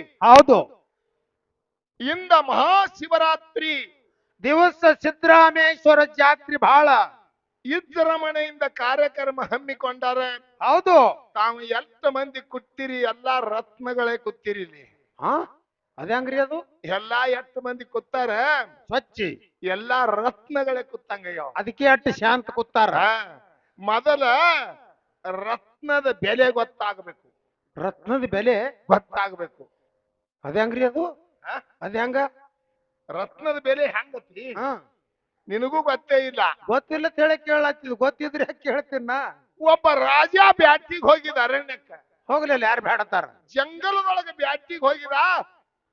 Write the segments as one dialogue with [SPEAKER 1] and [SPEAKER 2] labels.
[SPEAKER 1] ಹೌದು.
[SPEAKER 2] ಇಂದ ಮಹಾಶಿವರಾತ್ರಿ.
[SPEAKER 1] ದಿವಸ ಸಿದ್ದರಾಮೇಶ್ವರ ಜಾತ್ರೆ ಬಹಳ
[SPEAKER 2] ಇದ್ದರ ಮನೆಯಿಂದ ಕಾರ್ಯಕ್ರಮ ಹಮ್ಮಿಕೊಂಡಾರ.
[SPEAKER 1] ಹೌದು.
[SPEAKER 2] ತಾವು ಎಷ್ಟು ಮಂದಿ ಕುತ್ತಿರಿ ಎಲ್ಲಾ ರತ್ನಗಳೇ ಕುತ್ತಿರಿ ಇಲ್ಲಿ.
[SPEAKER 1] ಹಾ ಅದಂಗ್ರಿ ಅದು?
[SPEAKER 2] ಎಲ್ಲಾ ಎಷ್ಟು ಮಂದಿ ಕುತ್ತಾರ
[SPEAKER 1] ಸ್ವಚ್ಛಿ
[SPEAKER 2] ಎಲ್ಲಾ ರತ್ನಗಳೇ ಕೂತಂಗಯ್ಯವ
[SPEAKER 1] ಅದಕ್ಕೆ ಅಟ್ಟು ಶಾಂತ ಕುತ್ತಾರ
[SPEAKER 2] ಮೊದಲ ರತ್ನದ ಬೆಲೆ ಗೊತ್ತಾಗಬೇಕು.
[SPEAKER 1] ರತ್ನದ ಬೆಲೆ?
[SPEAKER 2] ಗೊತ್ತಾಗಬೇಕು.
[SPEAKER 1] ಅದಂಗ್ರಿ ಅದು?
[SPEAKER 2] ಹಾ?
[SPEAKER 1] ಅದ ಹೆಂಗ?
[SPEAKER 2] ರತ್ನದ ಬೆಲೆ ಹೆಂಗತಿ
[SPEAKER 1] ಹಾ.
[SPEAKER 2] ನಿನಗೂ ಗೊತ್ತೇ ಇಲ್ಲ.
[SPEAKER 1] ಗೊತ್ತಿಲ್ಲ ಹೇಳಿ ಕೇಳತ್ತಿದ್ ಗೊತ್ತಿದ್ರೆ ಕೇಳ್ತೀನ
[SPEAKER 2] ಒಬ್ಬ ರಾಜ ಬ್ಯಾಟಿಗ್ ಹೋಗಿದ ಅರಣ್ಯಕ್ಕ.
[SPEAKER 1] ಹೋಗ್ಲಿಲ್ಲ ಯಾರು ಬೇಡತ್ತಾರ
[SPEAKER 2] ಜಂಗಲದೊಳಗೆ ಬ್ಯಾಟಿಗೆ ಹೋಗಿದ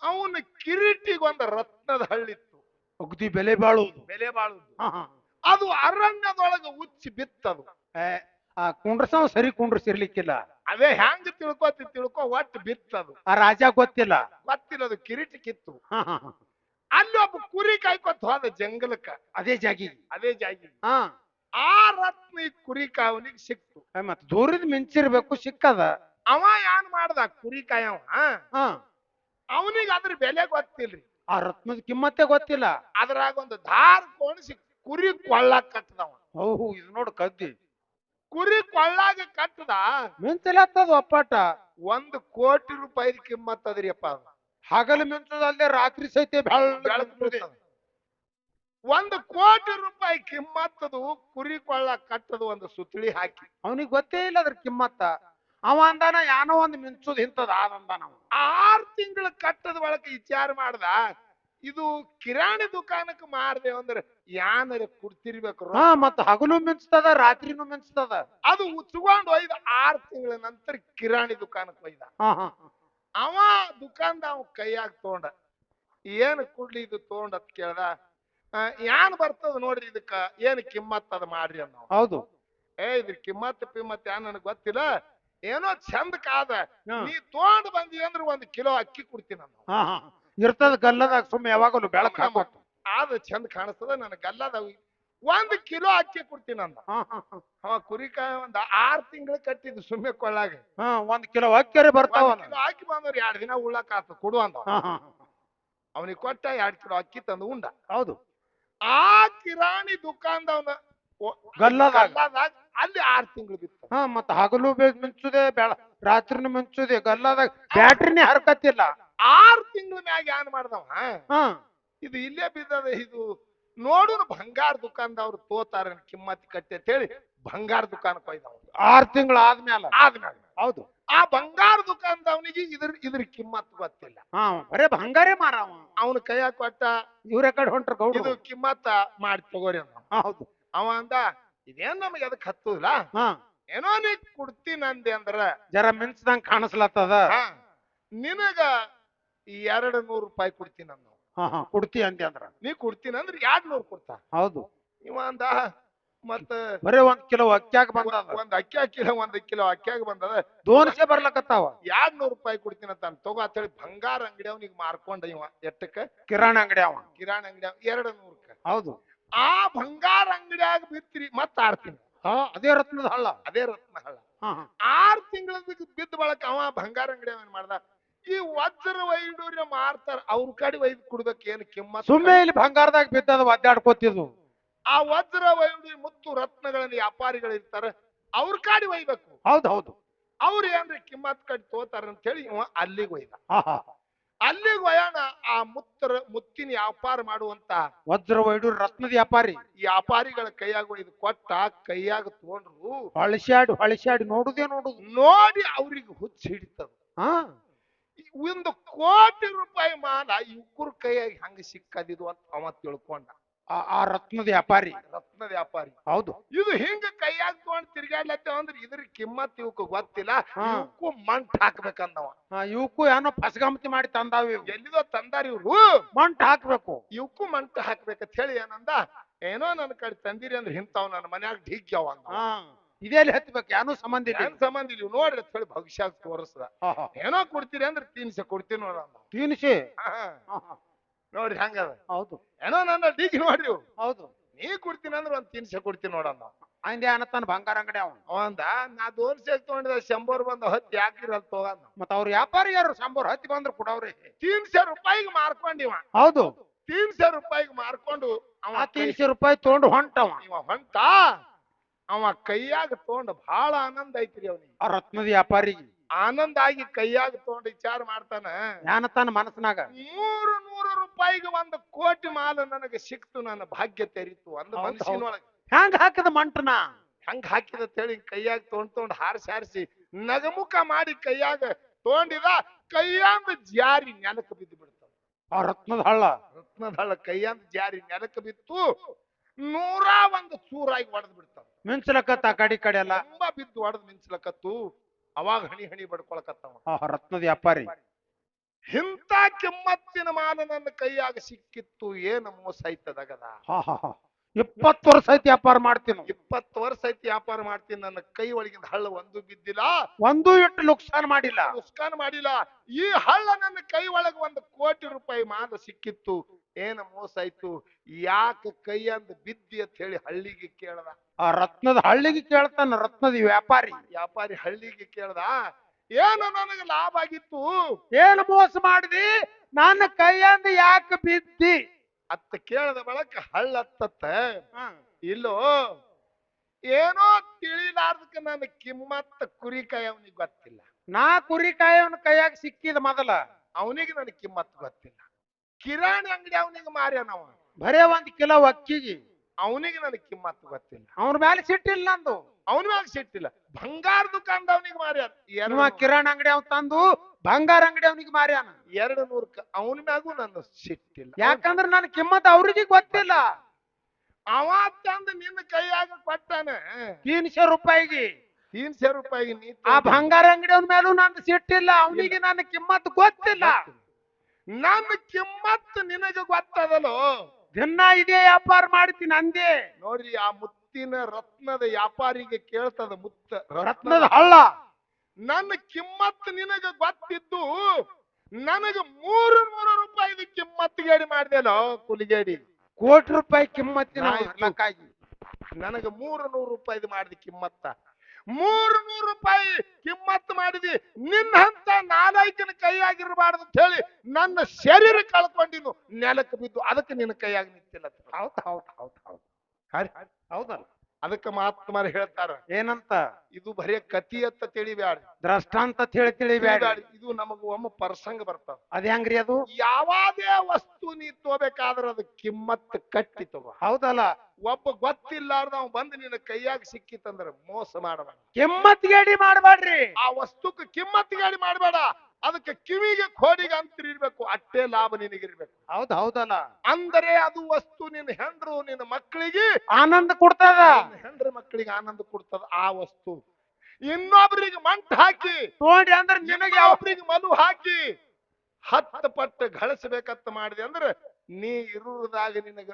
[SPEAKER 2] ಅವನ ಕಿರೀಟಿಗೆ ಒಂದು ರತ್ನದ ಹಳ್ಳಿತ್ತು.
[SPEAKER 1] ಉಗ್ದಿ ಬೆಲೆ ಬಾಳುದು.
[SPEAKER 2] ಬೆಲೆ ಬಾಳುದು.
[SPEAKER 1] ಹಾ, ಹಾ.
[SPEAKER 2] ಅದು ಅರಣ್ಯದೊಳಗೆ ಉಚ್ಚಿ ಬಿತ್ತದು.
[SPEAKER 1] ಏ, ಆ ಕುಂಡ್ರಸವ ಸರಿ ಕುಂಡ್ರಸಿರ್ಲಿಕ್ಕಿಲ್ಲ.
[SPEAKER 2] ಅದೇ ಹೆಂಗ್ ತಿಳ್ಕೊತಿ ತಿಳ್ಕೊ ಒಟ್ಟು ಬಿತ್ತದು.
[SPEAKER 1] ಆ ರಾಜ ಗೊತ್ತಿಲ್ಲ.
[SPEAKER 2] ಗೊತ್ತಿಲ್ಲ ಅದು ಕಿರೀಟಿ ಕಿತ್ತು. ಅಲ್ಲಿ ಒಬ್ಬ ಕುರಿ ಕಾಯ್ಕೊತ ಹೋದ ಜಂಗಲಕ್ಕ.
[SPEAKER 1] ಅದೇ ಜಾಗಿ.
[SPEAKER 2] ಅದೇ ಜಾಗಿ.
[SPEAKER 1] ಹಾ.
[SPEAKER 2] ಆ ರತ್ನ ಈ ಕುರಿ ಕಾವನಿಗೆ ಸಿಕ್ತು.
[SPEAKER 1] ಮತ್ತೆ ಮತ್ ದೂರದ ಮಿಂಚಿರ್ಬೇಕು ಸಿಕ್ಕದ.
[SPEAKER 2] ಅವ ಏನ್ ಮಾಡ್ದ ಕುರಿ ಕಾಯವ?
[SPEAKER 1] ಹಾ.
[SPEAKER 2] ಅವನಿಗೆ ಅದ್ರ ಬೆಲೆ ಗೊತ್ತಿಲ್ರಿ.
[SPEAKER 1] ಆ ರತ್ನದ ಕಿಮ್ಮತ್ತೆ ಗೊತ್ತಿಲ್ಲ.
[SPEAKER 2] ಅದ್ರಾಗ ಒಂದು ದಾರ ಕೋಣಿಸಿ ಕುರಿ ಕೊಳ್ಳಾಗ ಕಟ್ಟದವ
[SPEAKER 1] ಓಹ್ ಇದು ನೋಡು ಕದ್ದಿ.
[SPEAKER 2] ಕುರಿ ಕೊಳ್ಳಾಗ ಕಟ್ಟದ
[SPEAKER 1] ಮಿಂಚಲತ್ತದ ಒಪ್ಪಟ
[SPEAKER 2] ಒಂದು ಕೋಟಿ ರೂಪಾಯಿ ಕಿಮ್ಮತ್ ಅದ್ರಿಯಪ್ಪ ಹಗಲ
[SPEAKER 1] ಹಗಲು ಮಿಂಚದಲ್ದೆ ರಾತ್ರಿ ಸಹಿತ
[SPEAKER 2] ಬೆಳಕು ಬೀಳ್ತದ. ಒಂದು ಕೋಟಿ ರೂಪಾಯಿ ಕಿಮ್ಮತ್ತದು ಕುರಿ ಕೊಳ್ಳ ಕಟ್ಟದು ಒಂದು ಸುತ್ತಳಿ ಹಾಕಿ.
[SPEAKER 1] ಅವನಿಗೆ ಗೊತ್ತೇ ಇಲ್ಲ ಅದ್ರ ಕಿಮ್ಮತ್ತ. ಅವ ಅಂದಾನ ಯಾನೋ ಒಂದು ಮಿಂಚುದ್ ಇಂತದ ಆದಂದಾನ ಅವ
[SPEAKER 2] ಆರ್ ತಿಂಗಳ ಕಟ್ಟದ ಒಳಗೆ ವಿಚಾರ ಮಾಡ್ದ. ಇದು ಕಿರಾಣಿ ದುಕಾನಕ್ಕೆ ಮಾರ್ದೆ ಅಂದ್ರೆ ಯಾನರ ಕುಡ್ತಿರ್ಬೇಕು.
[SPEAKER 1] ಹಾ ಮತ್ತ ಹಗಲು ಮಿಂಚ್ತದ ರಾತ್ರಿನೂ ಮಿಂಚ್ತದ.
[SPEAKER 2] ಅದು ಉಚ್ಕೊಂಡು ಒಯ್ದ ಆರ್ ತಿಂಗಳ ನಂತರ ಕಿರಾಣಿ ದುಕಾನಕ್ಕೆ ಒಯ್ದ.
[SPEAKER 1] ಹಾ ಹಾ.
[SPEAKER 2] ಅವ ದುಕಾನ್ದ ಅವ ಕೈಯಾಗ ತಗೊಂಡ. ಏನ್ ಕುಡ್ಲಿ ಇದು ತಗೊಂಡ ಅಂತ ಕೇಳ್ದ ಯಾನ್ ಬರ್ತದ ನೋಡ್ರಿ ಇದಕ್ಕ ಏನ್ ಕಿಮ್ಮತ್ ಅದ ಮಾಡ್ರಿ ಅನ್ನೋ
[SPEAKER 1] ಹೌದು.
[SPEAKER 2] ಏ ಇದ್ರ ಕಿಮ್ಮತ್ ಪಿಮ್ಮತ್ ಯಾನ್ ನನಗ್ ಗೊತ್ತಿಲ್ಲ. ಏನೋ ಚಂದ ಕಾದ ನೀ ತಗೊಂಡ್ ಬಂದಿ ಅಂದ್ರೆ ಒಂದ್ ಕಿಲೋ ಅಕ್ಕಿ ಕೊಡ್ತೀನಿ
[SPEAKER 1] ಹಾ. ಇರ್ತದ ಗಲ್ಲದಾಗ ಸುಮ್ಮನೆ ಯಾವಾಗಲೂ ಬೆಳಕು ಹಾಕೋತ
[SPEAKER 2] ಆದ ಚಂದ ಕಾಣಿಸ್ತದ ನನ್ ಗಲ್ಲದ ಒಂದ್ ಕಿಲೋ ಅಕ್ಕಿ ಕೊಡ್ತೀನಿ ಅಂದ. ಅವ ಕುರಿಕಾಯ ಒಂದ್ ಆರ್ ತಿಂಗಳು ಕಟ್ಟಿದ್ ಸುಮ್ಮನೆ ಕೊಳ್ಳಾಗ.
[SPEAKER 1] ಹಾ ಒಂದ್ ಕಿಲೋ ಅಕ್ಕಿ ಬರ್ತಾವ
[SPEAKER 2] ಅಕ್ಕಿ ಬಂದವ್ರು ಎರಡ್ ದಿನ ಉಳ್ಳಾಕ ಆತ ಕೊಡು ಅಂದ. ಅವನಿಗೆ ಕೊಟ್ಟ ಎರಡ್ ಕಿಲೋ ಅಕ್ಕಿ ತಂದು ಉಂಡ.
[SPEAKER 1] ಹೌದು.
[SPEAKER 2] ಆ ಕಿರಾಣಿ ದುಕಾನ್ದವನ
[SPEAKER 1] ಗಲ್ಲದಾಗ.
[SPEAKER 2] ಅಲ್ಲಿ ಆರ್ ತಿಂಗಳು ಬಿತ್ತು.
[SPEAKER 1] ಹಾ ಮತ್ತ ಹಗಲು ಮಿಂಚುದೆ ಬೆಳ ರಾತ್ರಿನೂ ಮಿಂಚುದೆ ಗಲ್ಲದಾಗ ಬ್ಯಾಟ್ರಿನೇ ಹರ್ಕತ್ತಿಲ್ಲ.
[SPEAKER 2] ಆರ್ ತಿಂಗಳ ಮ್ಯಾಗ ಏನ್ ಮಾಡ್ದವ?
[SPEAKER 1] ಹಾ.
[SPEAKER 2] ಇದು ಇಲ್ಲೇ ಬಿದ್ದದ ಇದು ನೋಡು ಬಂಗಾರ ದುಕಾನ್ದವ್ರು ತೋತಾರ ಕಿಮ್ಮತ್ ಕಟ್ಟಿ ಅಂತ ಹೇಳಿ ಬಂಗಾರ ದುಕಾನ್ ಕೊಯ್ದವ
[SPEAKER 1] ಆರ್ ತಿಂಗಳ ಆದ್ಮೇಲೆ
[SPEAKER 2] ಆದ್ಮೇಲೆ
[SPEAKER 1] ಹೌದು.
[SPEAKER 2] ಆ ಬಂಗಾರ ದುಕಾನ್ದವನಿಗೆ ಇದ್ರ ಇದ್ರ ಕಿಮ್ಮತ್ ಗೊತ್ತಿಲ್ಲ.
[SPEAKER 1] ಹಾ ಬರೇ ಬಂಗಾರೇ ಮಾರವ.
[SPEAKER 2] ಅವನ ಕೈಯಾಗ ಕೊಟ್ಟ
[SPEAKER 1] ಇವ್ರ ಕಡೆ ಹೊಂಟ್ರ
[SPEAKER 2] ಇದು
[SPEAKER 1] ಗೌಡ್ರು
[SPEAKER 2] ಕಿಮ್ಮತ್ತ ಮಾಡಿ ತಗೋರಿ ಅಂದ
[SPEAKER 1] ಹೌದು.
[SPEAKER 2] ಅವ ಅಂದ ಇದೇನ್ ನಮಗೆ ಅದಕ್ಕೆ ಹತ್ತುದಿಲ್ಲ?
[SPEAKER 1] ಹಾ.
[SPEAKER 2] ಏನೋ ನೀ ಕೊಡ್ತೀನಿ ಅಂದೆ ಅಂದ್ರ
[SPEAKER 1] ಜರ ಮಿಂಚ್ದಂಗ್ ಕಾಣಿಸ್ಲತ್ತದ?
[SPEAKER 2] ಹಾ, ನಿನಗ ಎರಡ್ ನೂರ್ ರೂಪಾಯಿ ಕೊಡ್ತೀನಿ ನಾನು.
[SPEAKER 1] ಹಾ ಹಾ ಕೊಡ್ತಿ ಅಂದೆ ಅಂದ್ರ.
[SPEAKER 2] ನೀ ಕೊಡ್ತೀನಿ ಅಂದ್ರೆ ಎರಡ್ ನೂರ್ ಕೊಡ್ತಾ.
[SPEAKER 1] ಹೌದು.
[SPEAKER 2] ಇವ ಅಂದ ಮತ್ತ
[SPEAKER 1] ಬರೇ ಒಂದ್ ಕಿಲೋ ಅಕ್ಕಿಯಾಗ ಬಂದ
[SPEAKER 2] ಒಂದ್ ಅಕ್ಕಿ ಹಾಕಿಲ್ಲ ಒಂದ್ ಕಿಲೋ ಅಕ್ಕಿಯಾಗ ಬಂದದ.
[SPEAKER 1] ದೋನ್ಸೆ ಬರ್ಲಕತ್ತಾವ.
[SPEAKER 2] ಎರಡ್ ನೂರು ರೂಪಾಯಿ ಕೊಡ್ತೀನಿ ಅಂತ ತಗೋ ಅಂತ ಹೇಳಿ ಬಂಗಾರ ಅಂಗಡಿ ಅವನಿಗೆ ಮಾರ್ಕೊಂಡ ಇವ ಎಟ್ಟಕ್ಕ.
[SPEAKER 1] ಕಿರಾಣಿ ಅಂಗಡಿ ಅವ.
[SPEAKER 2] ಕಿರಾಣಿ ಅಂಗಡಿ ಎರಡ್ ನೂರಕ್ಕ.
[SPEAKER 1] ಹೌದು.
[SPEAKER 2] ಆ ಬಂಗಾರ ಅಂಗಡಿಯಾಗ ಬಿತ್ತಿರಿ ಮತ್ತ ಆರ್ ತಿಂಗಳು
[SPEAKER 1] ಹಾ ಅದೇ ರತ್ನದ ಹಳ್ಳ.
[SPEAKER 2] ಅದೇ ರತ್ನ ಹಳ್ಳ. ಆರ್ ತಿಂಗಳ ಬಿದ್ದ ಬಳಕ ಅವ ಬಂಗಾರ ಅಂಗಡಿ ಏನ್ ಮಾಡ್ದ? ಈ ವಜ್ರ ವೈಡೂರ್ಯ ಮಾರ್ತಾರ ಅವ್ರ ಕಡೆ ಒಯ್ದು ಕುಡ್ಬೇಕು ಏನ್ ಕಿಮ್ಮತ್
[SPEAKER 1] ಸುಮ್ಮನೆ ಇಲ್ಲಿ ಬಂಗಾರದಾಗ ಬಿದ್ದದ ಒದ್ದಾಡ್ಕೋತಿದ್ವು.
[SPEAKER 2] ಆ ವಜ್ರ ವೈಡೂರ್ಯ ಮುತ್ತು ರತ್ನಗಳನ್ನ ವ್ಯಾಪಾರಿಗಳು ಇರ್ತಾರ ಅವ್ರ ಕಾಡಿ ಒಯ್ಬೇಕು.
[SPEAKER 1] ಹೌದು ಹೌದು.
[SPEAKER 2] ಅವ್ರ ಏನ್ರಿ ಕಿಮ್ಮತ್ ಕಡೆ ತೋತಾರ ಅಂತ ಹೇಳಿ ಇವ ಅಲ್ಲಿಗೆ ಒಯ್ದ. ಅಲ್ಲಿಗೆ ಒಯ್ಯಾಣ ಆ ಮುತ್ತರ ಮುತ್ತಿನ ವ್ಯಾಪಾರ ಮಾಡುವಂತ
[SPEAKER 1] ವಜ್ರ ವೈಡೂರ್ ರತ್ನದ ವ್ಯಾಪಾರಿ.
[SPEAKER 2] ವ್ಯಾಪಾರಿಗಳ ಕೈಯಾಗ ಒಯ್ದು ಕೊಟ್ಟ ಕೈಯಾಗ ತಗೊಂಡ್ರು
[SPEAKER 1] ಹಳಸಾಡು ಹೊಳಸ್ಯಾಡಿ ನೋಡುದೇ ನೋಡುದು.
[SPEAKER 2] ನೋಡಿ ಅವ್ರಿಗೆ ಹುಚ್ಚ ಹಿಡಿತದ.
[SPEAKER 1] ಹಾ.
[SPEAKER 2] ಒಂದು ಕೋಟಿ ರೂಪಾಯಿ ಮಾಲ ಇವ್ರ ಕೈಯಾಗಿ ಹಂಗ ಸಿಕ್ಕದಿದು ಅಂತ ಅವ ತಿಳ್ಕೊಂಡ.
[SPEAKER 1] ಆ- ಆ ರತ್ನದ ವ್ಯಾಪಾರಿ.
[SPEAKER 2] ರತ್ನ ವ್ಯಾಪಾರಿ.
[SPEAKER 1] ಹೌದು.
[SPEAKER 2] ಇದು ಹಿಂಗ ಕೈಯಾಗ ತಗೊಂಡ್ ತಿರ್ಗಾಡ್ಲತ್ತೇವ ಅಂದ್ರ ಇದ್ರ ಕಿಮ್ಮತ್ ಇವಕ್ಕ ಗೊತ್ತಿಲ್ಲ.
[SPEAKER 1] ಹಾ.
[SPEAKER 2] ಇವಕ್ಕೂ ಮಂಟ್ ಹಾಕ್ಬೇಕಂದವ.
[SPEAKER 1] ಆ, ಇವಕ್ಕೂ ಏನೋ ಫಸಗಮತಿ ಮಾಡಿ ತಂದಾವ ಇವ್
[SPEAKER 2] ಎಲ್ಲಿದೋ ತಂದಾರ ಇವ್ರು.
[SPEAKER 1] ಮಂಟ್ ಹಾಕ್ಬೇಕು.
[SPEAKER 2] ಇವಕ್ಕೂ ಮಂಟ್ ಹಾಕ್ಬೇಕಂತ ಹೇಳಿ ಏನಂದ ಏನೋ ನನ್ನ ಕಡೆ ತಂದಿರಿ ಅಂದ್ರೆ ಹಿಂತಾವ್ ನನ್ನ ಮನ್ಯಾಗ ಢಿಗ್ಗ್ಯಾವ ಅಂದ
[SPEAKER 1] ಹಾ. ಇದೆಲ್ಲಿ ಹತ್ಬೇಕು? ಏನೂ ಸಂಬಂಧ ಇಲ್ಲ
[SPEAKER 2] ಏನ್ ಸಂಬಂಧ ಇಲ್ಲ. ನೋಡ್ರಿ ಅಂತ ಹೇಳಿ ಭವಿಷ್ಯ ತೋರಿಸ್ದ. ಏನೋ ಕೊಡ್ತೀರಿ ಅಂದ್ರೆ ತಿನ್ಸೆ ಕೊಡ್ತೀನಿ ನೋಡ
[SPEAKER 1] ತಿನ್ಸಿ.
[SPEAKER 2] ನೋಡ್ರಿ ಹಂಗದ.
[SPEAKER 1] ಹೌದು.
[SPEAKER 2] ಏನೋ ನನ್ನ ಡಿಜಿ ನೋಡ್ರಿ ಇವ್.
[SPEAKER 1] ಹೌದು.
[SPEAKER 2] ನೀ ಕೊಡ್ತೀನಿ ಅಂದ್ರೆ ಒಂದ್ ತಿನ್ಸೆ ಕೊಡ್ತೀನಿ ನೋಡಣ್ಣ
[SPEAKER 1] ಅಂದೆ. ಅನ್ನತಾನ ಬಂಗಾರ ಅಂಗಡಿ ಅವನು.
[SPEAKER 2] ಅವಂದ ನಾ ದೋನ್ ಸೇಕ್ ತಗೊಂಡಿದ ಶಂಬರ್ ಬಂದ ಹತ್ತಿ ಅಲ್ಲಿ ತಗೊಂಡ
[SPEAKER 1] ಮತ್ತ ಅವ್ರ ವ್ಯಾಪಾರಿಗಾರು ಶಂಬೋರ್ ಹತ್ತಿ ಬಂದ್ರು ಕೊಡವ್ರಿ.
[SPEAKER 2] ತೀನ್ಸೆ ರೂಪಾಯಿಗೆ ಮಾರ್ಕೊಂಡಿವ
[SPEAKER 1] ಹೌದು.
[SPEAKER 2] ತೀನ್ಸೆ ರೂಪಾಯಿಗೆ ಮಾರ್ಕೊಂಡು ಅವ
[SPEAKER 1] ಆ
[SPEAKER 2] ಕೈ-
[SPEAKER 1] ತೀನ್ಸಿ ರೂಪಾಯಿ ತಗೊಂಡು ಹೊಂಟವ.
[SPEAKER 2] ಇವ ಹೊಂಟ? ಅವ ಕೈಯಾಗ ತಗೊಂಡ್ ಬಹಳ ಆನಂದ ಐತ್ರಿ ಅವನಿಗೆ.
[SPEAKER 1] ಆ ರತ್ನದ ವ್ಯಾಪಾರಿಗೆ.
[SPEAKER 2] ಆನಂದ ಆಗಿ ಕೈಯಾಗ ತಗೊಂಡ್ ವಿಚಾರ ಮಾಡ್ತಾನ.
[SPEAKER 1] ಯಾನತಾನ ಮನಸ್ಸಿನಾಗ.
[SPEAKER 2] ಮೂರು ನೂರು ರೂಪಾಯಿಗೆ ಒಂದು ಕೋಟಿ ಮಾಲ ನನಗೆ ಸಿಕ್ತು ನನ್ನ ಭಾಗ್ಯ ತೆರಿತು ಅಂದ
[SPEAKER 1] ಹೌದ್
[SPEAKER 2] ಮನಸ್ಸಿನೊಳಗೆ.
[SPEAKER 1] ಹಾಕಿದ ಹಾಕದ ಮಂಟನ?
[SPEAKER 2] ಹಂಗ ಹಾಕಿದ ಹೇಳಿ ಕೈಯಾಗ ತೊಂಡ ತೊಂಡ ಹಾರಿಸಿ ಹಾರಿಸಿ ನಗಮುಖ ಮಾಡಿ ಕೈಯಾಗ ತಗೊಂಡಿದ ಕೈಯಾಂದ ಜಾರಿ ನೆಲಕ್ಕೆ ಬಿದ್ದು ಬಿಡ್ತಾವ
[SPEAKER 1] ಆ ರತ್ನದ ಹಳ್ಳ.
[SPEAKER 2] ರತ್ನದ ಹಳ್ಳ ಕೈಯಾಂದ ಜಾರಿ ನೆಲಕ್ಕೆ ಬಿತ್ತು. ನೂರ ಒಂದು ಚೂರಾಗಿ ಒಡೆದ್ ಬಿಡ್ತಾವ.
[SPEAKER 1] ಮಿಂಚಲಕತ್ತ ಆ ಕಡೆ ಈ ಕಡೆ ಎಲ್ಲ.
[SPEAKER 2] ತುಂಬಾ ಬಿದ್ದು ಒಡೆದು ಮಿಂಚ್ಲಕತ್ತು ಅವಾಗ ಹಣಿ ಹಣಿ ಬಡ್ಕೊಳಕತ್ತವ.
[SPEAKER 1] ಆ ರತ್ನದ ವ್ಯಾಪಾರಿ.
[SPEAKER 2] ಇಂಥ ಕಿಮ್ಮತ್ತಿನ ಮಾಲ ನನ್ನ ಕೈಯಾಗ ಸಿಕ್ಕಿತ್ತು ಏನು ಮೋಸ ಐತದಗದ
[SPEAKER 1] ಹಾ ಹಾ ಹಾ. ಇಪ್ಪತ್ತು ವರ್ಷ ಐತಿ ವ್ಯಾಪಾರ ಮಾಡ್ತೀನಿ
[SPEAKER 2] ಇಪ್ಪತ್ತು ವರ್ಷ ಐತಿ ವ್ಯಾಪಾರ ಮಾಡ್ತೀನಿ. ನನ್ನ ಕೈ ಒಳಗಿಂದ ಹಳ್ಳ ಒಂದು ಬಿದ್ದಿಲ್ಲ.
[SPEAKER 1] ಒಂದು ಇಟ್ಟು ನುಕ್ಸಾನ್ ಮಾಡಿಲ್ಲ.
[SPEAKER 2] ನುಕ್ಸಾನ್ ಮಾಡಿಲ್ಲ. ಈ ಹಳ್ಳ ನನ್ನ ಕೈ ಒಳಗ ಒಂದು ಕೋಟಿ ರೂಪಾಯಿ ಮಾದ ಸಿಕ್ಕಿತ್ತು. ಏನ ಮೋಸ ಆಯ್ತು? ಯಾಕೆ ಕೈ ಅಂದ ಬಿದ್ದಿ ಅಂತ ಹೇಳಿ ಹಳ್ಳಿಗೆ ಕೇಳ್ದ.
[SPEAKER 1] ಆ ರತ್ನದ ಹಳ್ಳಿಗೆ ಕೇಳ್ತಾನ ರತ್ನದ ವ್ಯಾಪಾರಿ.
[SPEAKER 2] ವ್ಯಾಪಾರಿ ಹಳ್ಳಿಗೆ ಕೇಳ್ದ. ಏನು ನನಗೆ ಲಾಭ ಆಗಿತ್ತು?
[SPEAKER 1] ಏನು ಮೋಸ ಮಾಡಿದಿ? ನನ್ನ ಕೈಯಂದು ಯಾಕೆ ಬಿದ್ದಿ?
[SPEAKER 2] ಅತ್ತ ಕೇಳದ ಬಳಕ ಹಳ್ಳ ಹತ್ತತ್ತ. ಇಲ್ಲೋ ಏನೋ ತಿಳಿಲಾರ್ದಕ್ಕ ನನ್ನ ಕಿಮ್ಮತ್ತ ಕುರಿಕಾಯಿ ಅವನಿಗೆ ಗೊತ್ತಿಲ್ಲ.
[SPEAKER 1] ನಾ ಕುರಿ ಅವನ ಕೈಯಾಗ ಸಿಕ್ಕಿದ ಮೊದಲ.
[SPEAKER 2] ಅವನಿಗೆ ನನ್ನ ಕಿಮ್ಮತ್ ಗೊತ್ತಿಲ್ಲ. ಕಿರಾಣಿ ಅಂಗಡಿ ಅವನಿಗೆ ಮಾರ್ಯಾನವ
[SPEAKER 1] ಬರೇ ಒಂದ್ ಕಿಲೋ ಅಕ್ಕಿಗೆ.
[SPEAKER 2] ಅವನಿಗೆ ನನಗೆ ಕಿಮ್ಮತ್ ಗೊತ್ತಿಲ್ಲ.
[SPEAKER 1] ಅವನ ಮೇಲೆ ಸಿಟ್ಟಿಲ್ಲ ನಂದು.
[SPEAKER 2] ಅವನ ಮ್ಯಾಗ ಸಿಟ್ಟಿಲ್ಲ. ಬಂಗಾರ ದುಕಾನ್ದ ಅವನಿಗೆ ಮಾರ್ಯಾನ.
[SPEAKER 1] ಇವ
[SPEAKER 2] ಎರಡು
[SPEAKER 1] ಕಿರಾಣ ಅಂಗಡಿ ಅವ್ ತಂದು ಬಂಗಾರ ಅಂಗಡಿ ಅವನಿಗೆ ಮಾರ್ಯಾನ.
[SPEAKER 2] ಎರಡು ನೂರು ಅವನ ಮ್ಯಾಗೂ ನನ್ನ ಸಿಟ್ಟಿಲ್ಲ.
[SPEAKER 1] ಯಾಕಂದ್ರ ನನ್ ಕಿಮ್ಮತ್ ಅವ್ರಿಗೆ ಗೊತ್ತಿಲ್ಲ.
[SPEAKER 2] ಅವ ತಂದು ನಿನ್ನ ಕೈಯಾಗ ಕೊಟ್ಟಾನ.
[SPEAKER 1] ತೀನ್ಶೆ ರೂಪಾಯಿಗೆ.
[SPEAKER 2] ತೀನ್ಸೆ ರೂಪಾಯಿಗೆ ನೀ
[SPEAKER 1] ಆ ಬಂಗಾರ ಅಂಗಡಿ ಅವನ ಮೇಲೂ ನಂದು ಸಿಟ್ಟಿಲ್ಲ. ಅವನಿಗೆ ನನ್ನ ಕಿಮ್ಮತ್ ಗೊತ್ತಿಲ್ಲ.
[SPEAKER 2] ನನ್ನ ಕಿಮ್ಮತ್ ನಿನಗೆ ಗೊತ್ತದಲ್ಲೋ?
[SPEAKER 1] ದಿನ ಇದೇ ವ್ಯಾಪಾರ ಮಾಡ್ತೀನಿ ಅಂದೆ.
[SPEAKER 2] ನೋಡ್ರಿ ಆ ಮುತ್ತಿನ ರತ್ನದ ವ್ಯಾಪಾರಿಗೆ ಕೇಳ್ತದ ಮುತ್ತ.
[SPEAKER 1] ರತ್ನದ ಹಳ್ಳ.
[SPEAKER 2] ನನ್ನ ಕಿಮ್ಮತ್ ನಿನಗ ಗೊತ್ತಿದ್ದು ನನಗ ಮೂರು ನೂರು ರೂಪಾಯಿ ಕಿಮ್ಮತ್ ಗೇಡಿ ಮಾಡ್ದೇನೋ ಕುಲಿಗೇಡಿ.
[SPEAKER 1] ಕೋಟಿ ರೂಪಾಯಿ ಕಿಮ್ಮತ್ತಿನ
[SPEAKER 2] ಆಯ್ತು.
[SPEAKER 1] ಲೆಕ್ಕಾಗಿ
[SPEAKER 2] ನನಗ ಮೂರು ನೂರು ರೂಪಾಯಿ ಮಾಡಿದ ಕಿಮ್ಮತ್ತ. ಮೂರು ನೂರು ರೂಪಾಯಿ ಕಿಮ್ಮತ್ ಮಾಡಿದಿ ನಿನ್ನ ಹಂತ ನಾಲ್ಕನ ಕೈಯಾಗಿರಬಾರ್ದು ಅಂತ ಹೇಳಿ ನನ್ನ ಶರೀರ ಕಳ್ಕೊಂಡಿನ ನೆಲಕ್ಕೆ ಬಿದ್ದು ಅದಕ್ಕೆ ನಿನ್ನ ಕೈಯಾಗಿ ನಿಂತಿಲ್ಲ
[SPEAKER 1] ಹೌದು ಹೌದು ಹೌದ್ ಹೌದ್. ಹೌದಲ್ಲ?
[SPEAKER 2] ಅದಕ್ಕೆ ಮಹಾತ್ಮರು ಹೇಳ್ತಾರ
[SPEAKER 1] ಏನಂತ?
[SPEAKER 2] ಇದು ಬರೀ ಕತಿ ಅಂತ ತಿಳಿಬ್ಯಾಡ
[SPEAKER 1] ದ್ರಷ್ಟಾಂತ ಅಂತ ಹೇಳಿ ತಿಳಿಬೇಡ
[SPEAKER 2] ಇದು ನಮಗ ಒಮ್ಮೆ ಪ್ರಸಂಗ ಬರ್ತಾವ.
[SPEAKER 1] ಅದ ಹೆಂಗ್ರಿ ಅದು?
[SPEAKER 2] ಯಾವಾದೇ ವಸ್ತು ನೀ ತಗೋಬೇಕಾದ್ರ ಅದು ಕಿಮ್ಮತ್ ಕಟ್ಟಿ ತಗೋ.
[SPEAKER 1] ಹೌದಲ್ಲ?
[SPEAKER 2] ಒಬ್ಬ ಗೊತ್ತಿಲ್ಲಾರ್ದ ಅವ್ ಬಂದು ನಿನ್ನ ಕೈಯಾಗ ಸಿಕ್ಕಿತ್ತಂದ್ರ ಮೋಸ ಮಾಡಬೇಡ.
[SPEAKER 1] ಕಿಮ್ಮತ್ ಗೇಡಿ ಮಾಡಬೇಡ್ರಿ
[SPEAKER 2] ಆ ವಸ್ತುಕ್ಕೆ ಕಿಮ್ಮತ್ ಗೇಡಿ ಮಾಡಬೇಡ. ಅದಕ್ಕೆ ಕಿವಿಗೆ ಕೋಡಿಗೆ ಅಂತರ ಇರ್ಬೇಕು ಅಟ್ಟೆ ಲಾಭ ನಿನಗಿರ್ಬೇಕು.
[SPEAKER 1] ಹೌದ್ ಹೌದಲ್ಲ.
[SPEAKER 2] ಅಂದರೆ ಅದು ವಸ್ತು ನಿನ್ನ ಹೆಂಡ್ರು ನಿನ್ನ ಮಕ್ಕಳಿಗೆ
[SPEAKER 1] ಆನಂದ ಕೊಡ್ತದ.
[SPEAKER 2] ಹೆಂಡ್ರ ಮಕ್ಕಳಿಗೆ ಆನಂದ ಕೊಡ್ತದ ಆ ವಸ್ತು. ಇನ್ನೊಬ್ರಿಗೆ ಮಂಟ್ ಹಾಕಿ
[SPEAKER 1] ನೋಡಿ ಅಂದ್ರೆ ನಿನಗೆ
[SPEAKER 2] ಒಬ್ರಿಗೆ ಮನು ಹಾಕಿ ಹತ್ತು ಪಟ್ಟು ಗಳಿಸ್ಬೇಕಂತ ಮಾಡಿದೆ ಅಂದ್ರೆ ನೀ ಇರುವುದಾಗ ನಿನಗ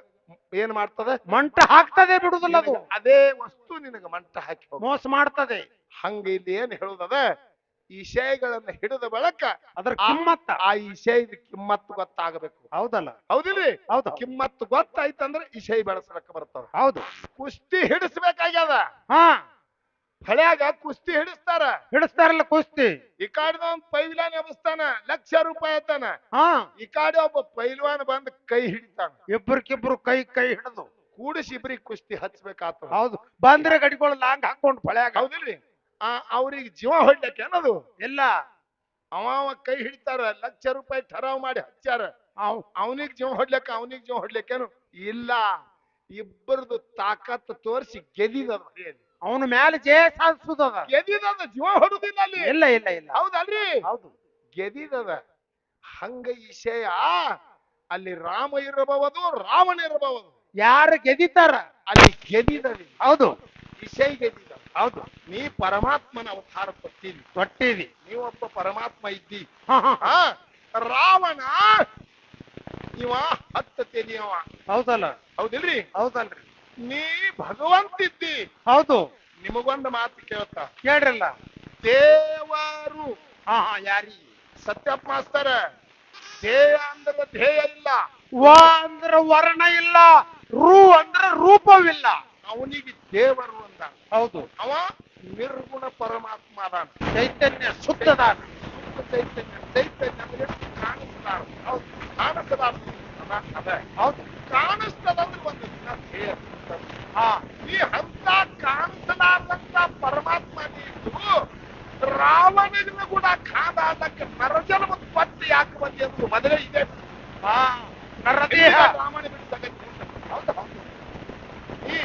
[SPEAKER 2] ಏನ್ ಮಾಡ್ತದೆ?
[SPEAKER 1] ಮಂಟ ಹಾಕ್ತದೆ ಬಿಡುದಿಲ್ಲ ಅದು.
[SPEAKER 2] ಅದೇ ವಸ್ತು ನಿನಗ ಮಂಟ ಹಾಕಿ
[SPEAKER 1] ಮೋಸ ಮಾಡ್ತದೆ.
[SPEAKER 2] ಹಂಗ ಇಲ್ಲಿ ಏನ್ ಹೇಳುದದ? ವಿಷಯಗಳನ್ನ ಹಿಡಿದ ಬಳಕ
[SPEAKER 1] ಅದರ ಕಿಮ್ಮತ್ತ.
[SPEAKER 2] ಆ ವಿಷಯದ ಕಿಮ್ಮತ್ತು ಗೊತ್ತಾಗಬೇಕು.
[SPEAKER 1] ಹೌದಲ್ಲ?
[SPEAKER 2] ಹೌದಿಲ್ರಿ?
[SPEAKER 1] ಹೌದು.
[SPEAKER 2] ಕಿಮ್ಮತ್ತು ಗೊತ್ತಾಯ್ತಂದ್ರ ವಿಷಯ ಬೆಳೆಸಲಕ್ಕ ಬರ್ತಾವ
[SPEAKER 1] ಹೌದು.
[SPEAKER 2] ಕುಸ್ತಿ ಹಿಡಿಸ್ಬೇಕಾಗ್ಯದ?
[SPEAKER 1] ಹಾ.
[SPEAKER 2] ಹಳ್ಯಾಗ ಕುಸ್ತಿ ಹಿಡಿಸ್ತಾರ?
[SPEAKER 1] ಹಿಡಿಸ್ತಾರಲ್ಲ ಕುಸ್ತಿ.
[SPEAKER 2] ಈ ಕಾಡಿನ ಒಂದ್ ಪೈಲ್ವಾನ್ ಎಬ್ಸ್ತಾನ ಲಕ್ಷ ರೂಪಾಯಿ ಆತಾನ.
[SPEAKER 1] ಹಾ.
[SPEAKER 2] ಈ ಕಾಡಿ ಒಬ್ಬ ಪೈಲ್ವಾನ್ ಬಂದ್ ಕೈ ಹಿಡಿತಾನ.
[SPEAKER 1] ಇಬ್ಬರಿಗಿಬ್ರು ಕೈ ಕೈ ಹಿಡಿದು.
[SPEAKER 2] ಕೂಡಿಸಿ ಇಬ್ರಿಗೆ ಕುಸ್ತಿ ಹಚ್ಬೇಕಾಗ್ತದ
[SPEAKER 1] ಹೌದು. ಬಂದ್ರೆ ಗಡಿಗಳು ಲಾಂಗ್ ಹಾಕೊಂಡು ಹಳ್ಯಾಗ
[SPEAKER 2] ಹೌದಿಲ್ರಿ? ಆ ಅವ್ರಿಗೆ ಜೀವ ಹೊಡ್ಲಕ್ಕೆ ಏನದು?
[SPEAKER 1] ಎಲ್ಲ
[SPEAKER 2] ಅವ ಕೈ ಹಿಡಿತಾರ ಲಕ್ಷ ರೂಪಾಯಿ ಠರಾವ್ ಮಾಡಿ ಹಚ್ಚಾರ
[SPEAKER 1] ಅವ್
[SPEAKER 2] ಅವನಿಗೆ ಜೀವ ಹೊಡ್ಲಕ್ಕ ಅವನಿಗೆ ಜೀವ ಹೊಡ್ಲಿಕ್ಕೇನು ಇಲ್ಲ. ಇಬ್ಬರದು ತಾಕತ್ ತೋರಿಸಿ ಗೆದಿದ
[SPEAKER 1] ಅವನ ಮೇಲೆ ಜಯ ಸಾಧಿಸುದದ
[SPEAKER 2] ಗೆದಿದದ ಜೀವ ಹೊಡುದಿಲ್ಲ ಅಲ್ಲಿ.
[SPEAKER 1] ಇಲ್ಲ ಇಲ್ಲ ಇಲ್ಲ.
[SPEAKER 2] ಹೌದಲ್ರಿ?
[SPEAKER 1] ಹೌದು.
[SPEAKER 2] ಗೆದಿದದ ಹಂಗ ವಿಷಯ ಅಲ್ಲಿ ರಾಮ ಇರಬಹುದು ರಾವಣ ಇರಬಹುದು
[SPEAKER 1] ಯಾರು ಗೆದಿತಾರ
[SPEAKER 2] ಅಲ್ಲಿ ಗೆದಿದ
[SPEAKER 1] ಹೌದು.
[SPEAKER 2] ವಿಷಯ ಗೆದಿದ.
[SPEAKER 1] ಹೌದು.
[SPEAKER 2] ನೀ ಪರಮಾತ್ಮನ ಅವತಾರ ಕೊಟ್ಟಿದಿ
[SPEAKER 1] ಕೊಟ್ಟಿವಿ
[SPEAKER 2] ನೀವೊಬ್ಬ ಪರಮಾತ್ಮ ಇದ್ದಿ. ಆ ರಾವಣ! ಇವ ಹತ್ತ ತೆಲಿಯವ
[SPEAKER 1] ಹೌದಲ್ಲ?
[SPEAKER 2] ಹೌದಿಲ್ರಿ?
[SPEAKER 1] ಹೌದಲ್ರಿ.
[SPEAKER 2] ನೀ ಭಗವಂತ ಇದ್ದಿ
[SPEAKER 1] ಹೌದು.
[SPEAKER 2] ನಿಮಗೊಂದು ಮಾತು ಕೇಳ್ತ.
[SPEAKER 1] ಕೇಳ್ರಲ್ಲ?
[SPEAKER 2] ದೇವರು.
[SPEAKER 1] ಹಾ ಹಾ ಯಾರಿ?
[SPEAKER 2] ಸತ್ಯಪ್ಪ ಮಾಸ್ತರ ಧ್ಯೇಯ ಅಂದ್ರ ಧ್ಯೇಯ ಇಲ್ಲ.
[SPEAKER 1] ವ ಅಂದ್ರ ವರ್ಣ ಇಲ್ಲ ರೂ ಅಂದ್ರ ರೂಪವಿಲ್ಲ.
[SPEAKER 2] ಅವನಿಗೆ ದೇವರು
[SPEAKER 1] ಹೌದು.
[SPEAKER 2] ಅವ ನಿರ್ಗುಣ ಪರಮಾತ್ಮ ಅದಾನ
[SPEAKER 1] ಚೈತನ್ಯ ಶುದ್ಧದಾನ.
[SPEAKER 2] ಶುದ್ಧ ಚೈತನ್ಯ ಚೈತನ್ಯ ಅಂದ್ರೆ ಕಾಣಿಸ್ತಾರ. ಹೌದು. ಕಾಣಿಸಲಾರ್ದು ಅದ.
[SPEAKER 1] ಹೌದು.
[SPEAKER 2] ಕಾಣಿಸ್ತದಂದ್ರೆ ಒಂದು ದಿನ ಆ
[SPEAKER 1] ಹಾ
[SPEAKER 2] ಈ ಹಂತ ಕಾಣಿಸಲಾರ್ದಂತ ಪರಮಾತ್ಮ ನೀವು ರಾವಣನ ಕೂಡ ಕಾದಾಟಕ್ಕೆ ನರಜನ್ಮ ಪಟ್ಟು ಯಾಕೆ ಬಂದಿ ಎಂದು ಮೊದಲೇ ಇದೆ.
[SPEAKER 1] ಹಾ ನರದೇಹ.
[SPEAKER 2] ರಾವಣ ಬಿಡಿಸಕ್ಕೆ ಹೌದು ಹೌದು ಈ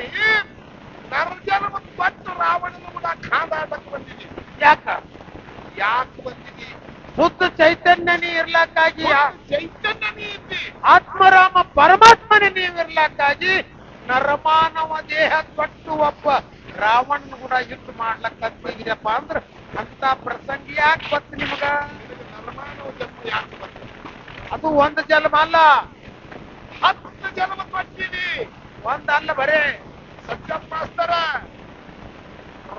[SPEAKER 2] ನರಜನ್ಮ ಪಟ್ಟು ರಾವಣನ ಕೂಡ ಕಾದಾಟಕ್ಕೆ ಬಂದಿದೆ
[SPEAKER 1] ಯಾಕ
[SPEAKER 2] ಯಾಕೆ ಬಂದಿದಿ
[SPEAKER 1] ಶುದ್ಧ ಚೈತನ್ಯ ನೀ ಇರ್ಲಕ್ಕಾಗಿ ಆ-
[SPEAKER 2] ಚೈತನ್ಯ ನೀ
[SPEAKER 1] ಆತ್ಮರಾಮ ಪರಮಾತ್ಮನೇ ನೀವಿರ್ಲಕ್ಕಾಗಿ ನರಮಾನವ ದೇಹ ಕೊಟ್ಟು ಒಬ್ಬ ರಾವಣ್ ಕೂಡ ಯುದ್ಧ ಮಾಡ್ಲಕ್ಕಂತೀರಪ್ಪ ಅಂದ್ರ ಅಂತ ಪ್ರಸಂಗ ಯಾಕೆ ಬತ್ತು ನಿಮಗ?
[SPEAKER 2] ನರಮಾನವ ಜನ್ಮ ಯಾಕೆ
[SPEAKER 1] ಅದು ಒಂದು ಜನ್ಮ ಅಲ್ಲ.
[SPEAKER 2] ಹತ್ತು ಜನ್ಮ ಕೊಟ್ಟಿದಿ
[SPEAKER 1] ಒಂದಲ್ಲ ಬರೇ.
[SPEAKER 2] ಮಾಸ್ತರ.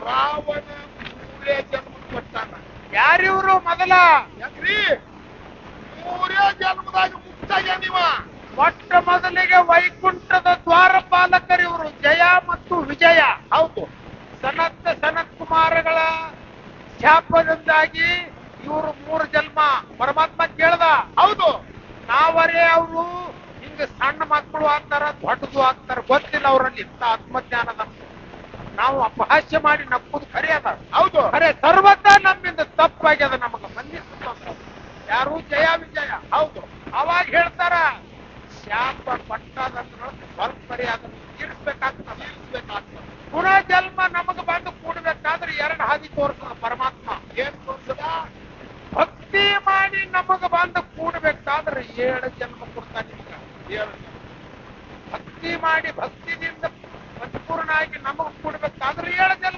[SPEAKER 2] ರಾವಣ ಮೂರೇ ಜನ್ಮ ಕೊಟ್ಟಾನ.
[SPEAKER 1] ಯಾರಿವ್ರು ಮೊದಲ?
[SPEAKER 2] ಯಾಕ್ರಿ? ಮೂರೇ ಜನ್ಮದಾಗ ಮುಕ್ತಾಗ ನೀವ
[SPEAKER 1] ಮೊಟ್ಟ ಮೊದಲಿಗೆ ವೈಕುಂಠದ ದ್ವಾರಪಾಲಕರಿವರು ಜಯ ಮತ್ತು ವಿಜಯ.
[SPEAKER 2] ಹೌದು.
[SPEAKER 1] ಸನತ್ ಸನತ್ ಕುಮಾರಗಳ ಶಾಪದಿಂದಾಗಿ ಇವರು ಮೂರು ಜನ್ಮ ಪರಮಾತ್ಮ ಕೇಳ್ದ.
[SPEAKER 2] ಹೌದು.
[SPEAKER 1] ನಾವರೇ ಅವರು ಹಿಂಗ ಸಣ್ಣ ಮಕ್ಕಳು ಆಗ್ತಾರ ದೊಡ್ಡದು ಆಗ್ತಾರ ಗೊತ್ತಿಲ್ಲ ಅವರಲ್ಲಿ ಇಂಥ ಆತ್ಮಜ್ಞಾನದ. ನಾವು ಅಪಹಾಸ್ಯ ಮಾಡಿ ನಪ್ಪುದು ಖರೆ ಅದ.
[SPEAKER 2] ಹೌದು.
[SPEAKER 1] ಅರೆ ಸರ್ವತ ನಮ್ಮಿಂದ ತಪ್ಪಾಗ್ಯದ ನಮಗ. ಮನ್ನಿಸ್ತು. ಯಾರು ಜಯ ವಿಜಯ?
[SPEAKER 2] ಹೌದು.
[SPEAKER 1] ಅವಾಗ ಹೇಳ್ತಾರ, ಶಾಪ ಪಟ್ಟದಂದ್ರ ಅದನ್ನು ತೀರಿಸ್ಬೇಕಾಗ್ತದ
[SPEAKER 2] ತೀರಿಸ್ಬೇಕಾಗ್ತದೆ
[SPEAKER 1] ಪುನಃ ಜನ್ಮ ನಮಗ ಬಂದು ಕೂಡ್ಬೇಕಾದ್ರೆ ಎರಡು ಹಾದಿ ತೋರಿಸದ ಪರಮಾತ್ಮ.
[SPEAKER 2] ಏನ್ ತೋರ್ಸದ?
[SPEAKER 1] ಭಕ್ತಿ ಮಾಡಿ ನಮಗ್ ಬಂದು ಕೂಡ್ಬೇಕಾದ್ರೆ ಏಳು ಜನ್ಮ ಕೊಡ್ತಾನೆ ನಿಮ್ಗೆ.
[SPEAKER 2] ಏಳು
[SPEAKER 1] ಭಕ್ತಿ ಮಾಡಿ ಭಕ್ತಿದಿಂದ ಪರಿಪೂರ್ಣ ಆಗಿ ನಮಗ್ ಕೂಡ್ಬೇಕಾದ್ರೆ ಏಳು ಜನ್ಮ.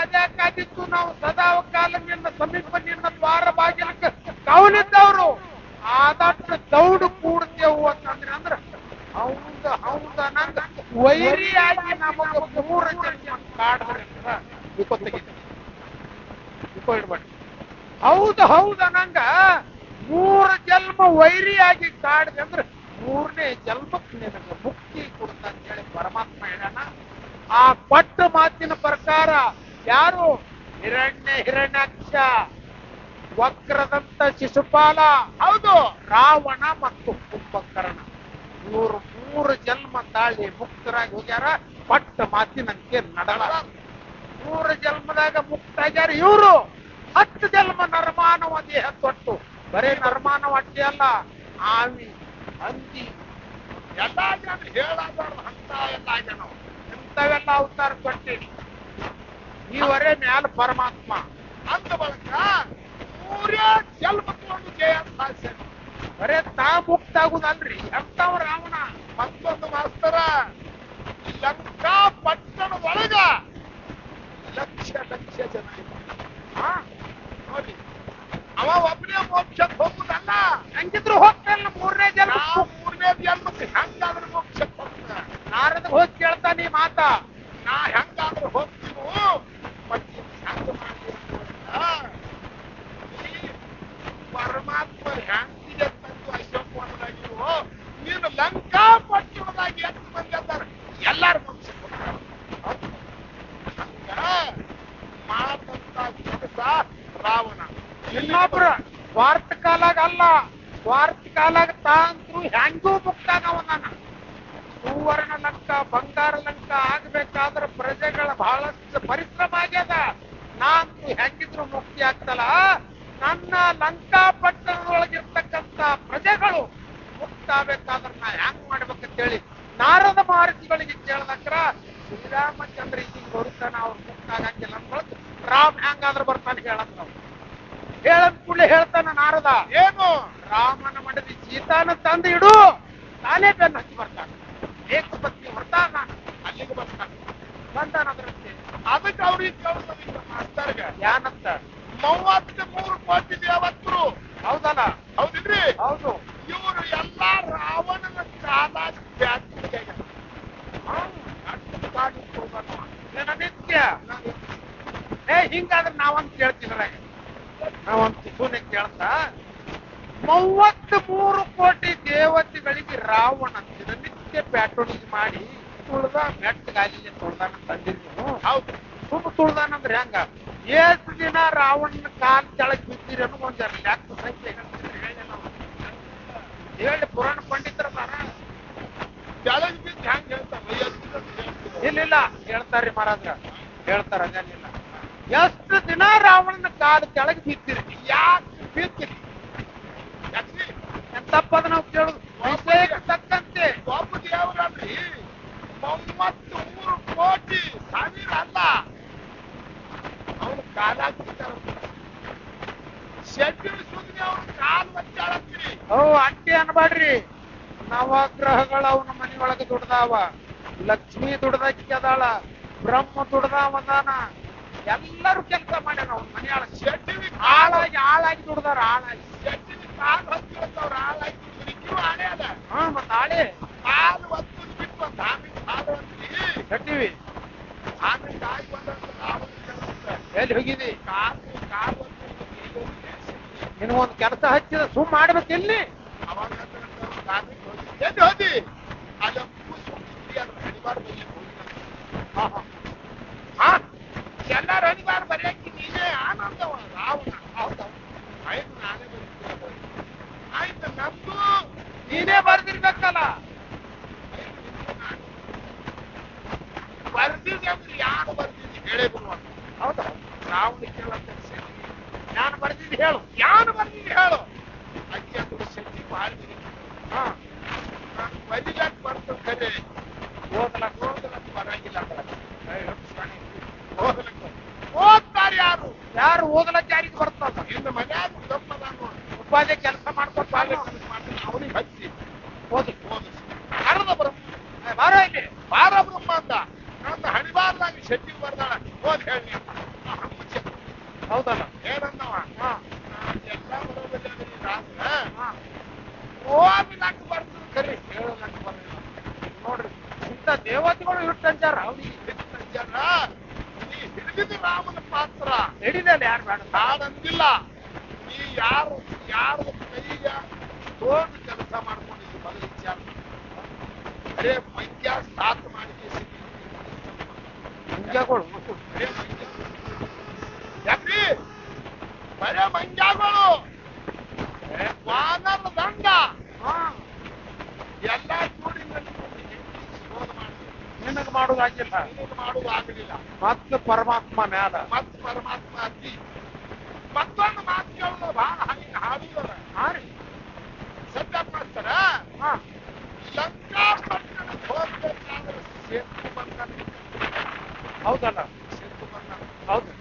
[SPEAKER 1] ಅದಕ್ಕಾದಿತ್ತು ನಾವು ಸದಾ ಕಾಲ ನಿನ್ನ ಸಮೀಪ ನಿನ್ನ ದ್ವಾರ ಬಾಗಿಲಕ್ಕೆ ಕಾವಲಿದ್ದವರು. ಆದಷ್ಟು ದೌಡು ಕೂಡ್ತೇವು ಅಂತಂದ್ರೆ ಅಂದ್ರೆ, ಹೌದ ಹೌದ ನಂಗ ವೈರಿಯಾಗಿ ನಮಗೆ ಮೂರ ಹೌದ ಹೌದು, ಹೌದ, ನಂಗ ಮೂರ ಜನ್ಮ ವೈರಿಯಾಗಿ ಕಾಡ್ದೆ ಅಂದ್ರೆ, ಮೂರನೇ ಜನ್ಮಕ್ಕೆ ನಿನಗೆ ಮುಕ್ತಿ ಅಂತ ಹೇಳಿ ಪರಮಾತ್ಮ ಹೇಳೋಣ. ಆ ಪಟ್ಟ ಮಾತಿನ ಪ್ರಕಾರ ಯಾರು? ಹಿರಣ್ಯ ಹಿರಣ್ಯಾಕ್ಷ. ವಕ್ರದಂತ ಶಿಶುಪಾಲ.
[SPEAKER 2] ಹೌದು,
[SPEAKER 1] ರಾವಣ ಮತ್ತು ಕುಂಭಕರ್ಣ. ಇವರು ಮೂರು ಜನ್ಮ ತಾಳಿ ಮುಕ್ತರಾಗಿ ಹೋಗ್ಯಾರ, ಪಟ್ಟ ಮಾತಿನಂತೆ ನಡಲ. ಮೂರು ಜನ್ಮದಾಗ ಮುಕ್ತಾಗ್ಯಾರ ಇವರು. ಹತ್ತು ಜನ್ಮ ನರ್ಮಾನವ ದೇಹ ತೊಟ್ಟು. ಬರೇ ನರ್ಮಾನವ ಅಷ್ಟೇ ಅಲ್ಲ, ಆವಿ, ಹಂದಿ.
[SPEAKER 2] ಎಲ್ಲಾ ಜನ ಹೇಳಬಾರ್ದು, ಅಂತ ಎಲ್ಲ ಜನ
[SPEAKER 1] ಇಂಥವೆಲ್ಲ ಅವತಾರ ಕೊಟ್ಟಿರಿ ನೀವರೇ ಮ್ಯಾಲ ಪರಮಾತ್ಮ.
[SPEAKER 2] ಅಂದ ಬಳಕ ಮೂರೇ ಜನ್ಮ ತಗೊಂಡು ಜಯ ಸಾಧಿಸ್ಯಾನ
[SPEAKER 1] ಬರೇ ತಾ ಮುಕ್ತ ಆಗುದಲ್ರಿ ಎಂತವ ರಾವಣ
[SPEAKER 2] ಮತ್ತೊಂದು ಮಾಸ್ತರ ಲಂಕಾ ಪಟ್ಟಣದೊಳಗ ಲಕ್ಷ ಲಕ್ಷ ಜನ ಇದ್ದಾರೆ.
[SPEAKER 1] ಹಾ?
[SPEAKER 2] ನೋಡಿ ಅವ ಒಬ್ಬನೇ ಮೋಕ್ಷಕ್ಕೆ ಹೋಗುದಲ್ಲ
[SPEAKER 1] ಹಂಗಿದ್ರು ಹೋಗ್ತಾರಲ್ಲ ಮೂರನೇ ಜನ್ಮ
[SPEAKER 2] ನಾ ಮೂರನೇ ಜನ್ಮಕ್ಕೆ ಹೆಂಗಾದ್ರೂ ಮೋಕ್ಷಕ್ಕೆ ಹೋಗ್ತಾನೆ
[SPEAKER 1] ನಾರದ ಹೋಗಿ ಕೇಳ್ತಾನೆ ಈ ಮಾತ
[SPEAKER 2] ನಾ ಹೆಂಗಾದ್ರೂ ಹೋಗ್ತೀವು ಮತ್ತೆ ಹೆಂಗ ಮಾಡಿ ಪರಮಾತ್ಮ ಹೆಂಗಿಗೆ ತಂದು ಅಶೋಕವನದಾಗಿರು ನೀನು ಲಂಕಾ ಪಟ್ಟಣದಾಗಿ ಎಷ್ಟು ಮಂದಿ ಅದಾರ ಎಲ್ಲಾರು ಮೋಕ್ಷಕ್ಕೆ ಹೋಗ್ತಾರೆ ಹೌದು. ಹಂಗ ಮಾತಂತ ಕೆಲಸ ರಾವಣ
[SPEAKER 1] ಇನ್ನೊಬ್ರ ಸ್ವಾರ್ಥ ಕಾಲಾಗ ಅಲ್ಲ ಸ್ವಾರ್ಥ ಕಾಲಾಗ ತಾಂತ್ರು ಹೆಂಗೂ ಮುಕ್ತಾನವ ನಾನು. ಸುವರ್ಣ ಲಂಕ ಬಂಗಾರ ಲಂಕ ಆಗ್ಬೇಕಾದ್ರ ಪ್ರಜೆಗಳ ಬಹಳಷ್ಟು ಪರಿಶ್ರಮ ಆಗ್ಯದ. ನಾನು ಹೆಂಗಿದ್ರು ಮುಕ್ತಿ ಆಗ್ತಲ್ಲ. ನನ್ನ ಲಂಕಾ ಪಟ್ಟಣದೊಳಗಿರ್ತಕ್ಕಂತ ಪ್ರಜೆಗಳು ಮುಕ್ತ ಆಗ್ಬೇಕಾದ್ರ ನಾ ಹೆಂಗ್ ಮಾಡ್ಬೇಕಂತೇಳಿ ನಾರದ ಮಹರ್ಷಿಗಳಿಗೆ ಕೇಳದಕ್ರ ಶ್ರೀರಾಮಚಂದ್ರ ಹಿಂಗ್ ಬರುತ್ತಾನ ಅವ್ರು ಮುಕ್ತ ಆಗಂಗಿಲ್ಲ ಅಂದ್ಕೊಳಕ್ ರಾಮ್ ಹೆಂಗಾದ್ರೂ ಬರ್ತಾನೆ ಹೇಳಂತ ಹೇಳದ್ ಕೂಡಲೇ ಹೇಳ್ತಾನ ನಾರದ.
[SPEAKER 2] ಏನು?
[SPEAKER 1] ರಾಮನ ಮಡದಿ ಸೀತಾನ ತಂದು ಇಡು. ತಾನೇ ಬೆನ್ನ ಹಚ್ಚಿ ಬರ್ತಾನೆ. ಏಕಪತ್ನಿ ಹೊರತಾನ
[SPEAKER 2] ಅಲ್ಲಿಗೆ ಬರ್ತಾನೆ.
[SPEAKER 1] ಬಂದಾನ ಅದರಂತೆ
[SPEAKER 2] ಅದಕ್ಕೆ ಅವ್ರಿಗೆ ಮಾಸ್ತರ್ಗ
[SPEAKER 1] ಯಾನಂತ?
[SPEAKER 2] ಮೂವತ್ತು ಮೂರು ಕೋಟಿ ದೇವತ್ರು
[SPEAKER 1] ಹೌದಲ್ಲ?
[SPEAKER 2] ಹೌದಿಲ್ರಿ?
[SPEAKER 1] ಹೌದು.
[SPEAKER 2] ಇವರು ಎಲ್ಲಾ ರಾವಣನ ಕಾಲ
[SPEAKER 1] ನಿತ್ಯ ಏ ಹಿಂಗಾದ್ರೆ ನಾವಂತ ಕೇಳ್ತೀನಲ್ಲ ನಾವಂತ ಸುನೆ ಕೇಳ್ತಾ ಮೂವತ್ತ್ ಮೂರು ಕೋಟಿ ದೇವತೆಗಳಿಗೆ ರಾವಣ ದಿನನಿತ್ಯ ಪ್ಯಾಟೋಣಿಗೆ ಮಾಡಿ ತುಳ್ದ ಮೆಟ್ಟ ಅಲ್ಲಿ ತುಳ್ದಾನ ನೀವು
[SPEAKER 2] ಹೌದು.
[SPEAKER 1] ತುಳ್ದಾನ ಅಂದ್ರೆ ಹೆಂಗ? ಎಷ್ಟು ದಿನ ರಾವಣನ ಕಾಲ್ ಕೆಳಗೆ ಬಿದ್ದಿರಿ ಅನ್ನೋ ಒಂದು ಲೆಕ್ಕ ಸಂಖ್ಯೆ ಹೇಳಿ ನಾವು ಹೇಳಿ ಪುರಾಣ ಪಂಡಿತರ
[SPEAKER 2] ಕೆಳಗೆ ಬಿದ್ದು ಹೆಂಗ್ ಹೇಳ್ತೀರ?
[SPEAKER 1] ಇಲ್ಲ ಇಲ್ಲ. ಹೇಳ್ತಾರ್ರಿ ಮಹಾರಾಜ. ಹೇಳ್ತಾರ ಅದೇನಿಲ್ಲ ಎಷ್ಟು ದಿನ ರಾವಣನ ಕಾಡು ಕೆಳಗೆ ಬಿತ್ತಿರಿ
[SPEAKER 2] ಯಾಕೆ ಯಾಕ್ರಿ
[SPEAKER 1] ಎಂತಪ್ಪದ ನಾವು ಕೇಳುದು? ತಕ್ಕಂತೆ.
[SPEAKER 2] ಒಬ್ಬ ದೇವರಲ್ರಿ ಮೂವತ್ತು ಮೂರು ಕೋಟಿ ಸಾವಿರ ಅಲ್ಲ. ಅವನು ಕಾಲಾಗ್ತಾರ ಶೆಡ್ಯೂಲ್ ಸುದ್ದಿ ಅವನು ಕಾಲ್ ಒಚ್ಚಾಳತ್ರಿ.
[SPEAKER 1] ಓ ಅಟ್ಟಿ ಅನ್ಬೇಡ್ರಿ ನವಗ್ರಹಗಳು ಅವನ ಮನೆಯೊಳಗೆ ದುಡ್ದಾವ. ಲಕ್ಷ್ಮಿ ದುಡ್ದಕ್ಕಿ ಅದಾಳ ಬ್ರಹ್ಮ ದುಡ್ದಾವದಾನ ಎಲ್ಲರೂ ಕೆಲಸ ಮಾಡ್ಯಾರ ಅವ್ರ ಮನೆಯೊಳಗೆ
[SPEAKER 2] ಶೆಟ್ಟಿವಿ
[SPEAKER 1] ಹಾಳಾಗಿ ಹಾಳಾಗಿ ದುಡ್ದಾರ ಆಳಾಗಿ
[SPEAKER 2] ಕಾಲು ಕಾಲ್ ಹೊತ್ತಿರ್ತಾವ್ರ ಹಾಳಾಗಿ ಇಕ್ಕಿವ ಹಣೆ ಅದ.
[SPEAKER 1] ಹಾ ಮತ್ತ ಹಾಳೆ.
[SPEAKER 2] ಕಾಲು ಒತ್ತು ಬಿಟ್ಟು ಒಂದು ಆಮೇಲೆ ಹಾಲು ಅಂತೀವಿ
[SPEAKER 1] ಕಟ್ಟಿವಿ
[SPEAKER 2] ಆಮೇಲೆ ಬಂದಂತ ಕಾಲು
[SPEAKER 1] ಎಲ್ಲಿ ಹೋಗಿದಿ?
[SPEAKER 2] ಕಾಲು ಕಾಲು
[SPEAKER 1] ನಿನಗೊಂದು ಕೆಲಸ ಹಚ್ಚಿದ ಸುಮ್ ಮಾಡ್ಬೇಕಿಲ್ಲಿ?
[SPEAKER 2] ಅವಾಗ ಎಲ್ಲಿ ಹೋದಿ? ಅಲ್ಲ
[SPEAKER 1] ಹಾ, ಹಾ.
[SPEAKER 2] ಹಾ?
[SPEAKER 1] છેલ્લા
[SPEAKER 2] રવિવાર બને
[SPEAKER 1] ಓದಿ
[SPEAKER 2] ಓದಿಸಿ ಅರ್ಧ ಬ್ರಹ್ಮ
[SPEAKER 1] ಬಾರೋ ಇಲ್ಲಿ.
[SPEAKER 2] ಬಾರ ಬ್ರಹ್ಮ ಅಂದ ನನ್ನ ಹಣಿಬಾರ್ದಾಗ ಶೆಟ್ಟಿ ಬರ್ದಾಳ. ಓದ್ ಹೇಳಿ ಅಂತ ಮುಚ್ಚೆ.
[SPEAKER 1] ಹೌದಲ್ಲ?
[SPEAKER 2] ಏನಂದವ ಎಲ್ಲ ಬರೋದಿಲ್ಲ ರಾತ್ರಿ
[SPEAKER 1] ಹಾ?
[SPEAKER 2] ಓದ್ಲಕ್ ಬರ್ತದೆ ಖರೆ ಹೇಳಲಕ್ ಬರಲಿಲ್ಲ.
[SPEAKER 1] ನೋಡ್ರಿ ಇಂಥ ದೇವತೆಗಳು ಇಟ್ಟಂಚಾರ
[SPEAKER 2] ಅವನಿಗೆ ಜನ ನೀ ಹಿಡಿದಿದ್ದು ರಾಮನ ಪಾತ್ರ.
[SPEAKER 1] ಹಿಡಿದಲ್ಲ ಯಾರು ಬೇಡ?
[SPEAKER 2] ನಾನಂದಿಲ್ಲ. ನೀ ಯಾರು ಯಾರು ಕೈಯ ತೋಟು ಕೆಲಸ ಮಾಡ್ಕೊಂಡಿದ್ದು ಮೊದಲು ವಿಚಾರ ಅದೇ ಮಂಗ್ಯ ಸಾತ್ ಮಾಡಿ
[SPEAKER 1] ಮುಂಜಾಗಳು
[SPEAKER 2] ಬರೇ ಮಂಗ್ಯ ಯಾಕ್ರಿ ಬರೇ ಮಂಗ್ಯಗಳು ವಾನರ ದಂಡ
[SPEAKER 1] ಹಾ
[SPEAKER 2] ಎಲ್ಲ ಕೂಡಿ ನನ್ನ ಶೋಧ ಮಾಡಿ
[SPEAKER 1] ನಿನಗ್ ಮಾಡೋದಾಗಿಲ್ಲ
[SPEAKER 2] ನಿನಗೆ ಮಾಡುವುದು ಆಗಲಿಲ್ಲ
[SPEAKER 1] ಮತ್ತೆ ಪರಮಾತ್ಮ ಮ್ಯಾಲ
[SPEAKER 2] ಮತ್ ಪರಮಾತ್ಮ ಅತಿ ಮತ್ತೊಂದು ಮಾತು ಕೇಳೋದು ಬಹಳ ಹಂಗೆ ಹಾಡಿದಾರ
[SPEAKER 1] ಹೌದಲ್ಲ
[SPEAKER 2] ಸೇತು ಬಂಧನ
[SPEAKER 1] ಹೌದು